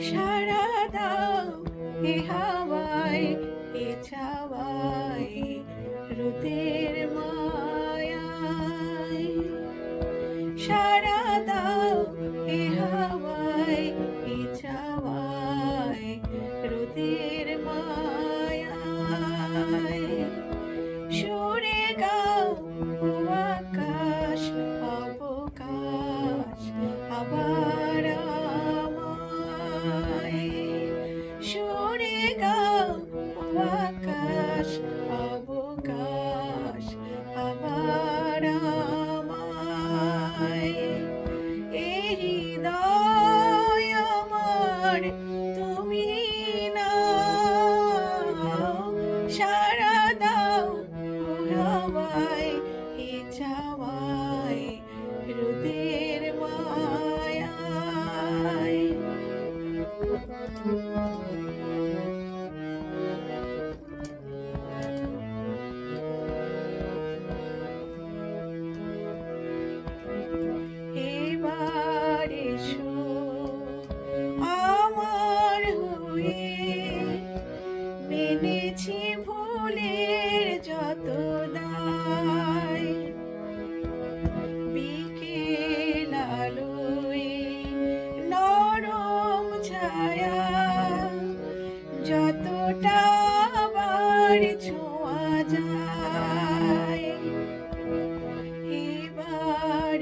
সারা দাও এ হাওয়ায় এ ছাওয়ায় রোদের আবার যতটা আবার ছোঁয়া যায় এবার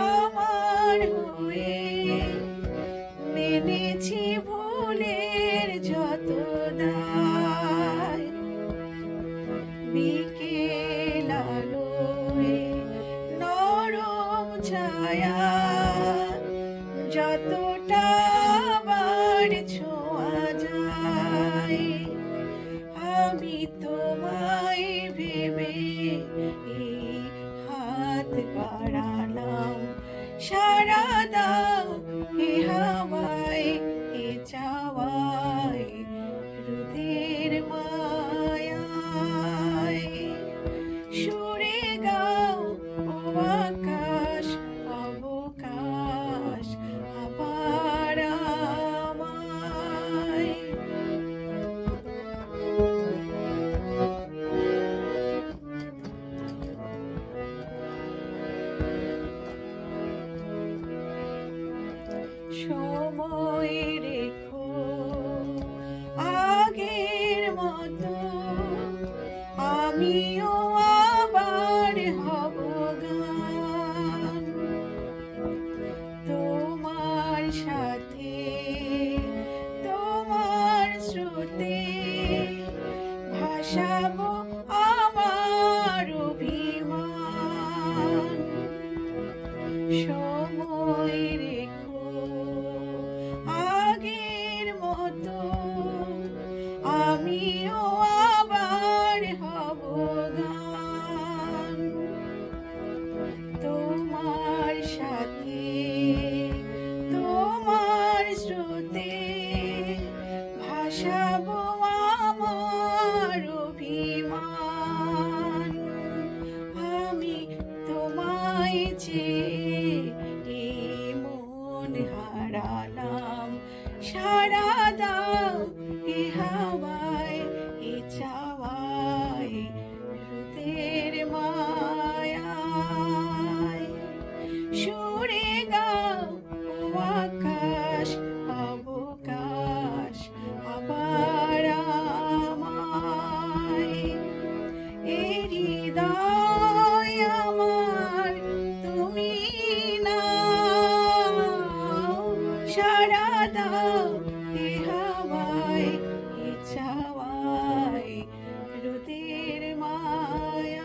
আমার হয়ে। যত নরম ছায়া যতটা এই হাত বাড়ালাম সারা সময় রেখো। আগের মতো আমিও আবার হব গান। তোমার সাথে, তোমার স্রোতে ভাসাবো আমার অভিমান। দাও এ হাওয়ায় এ ছাওয়ায় রোদের মায়ায়।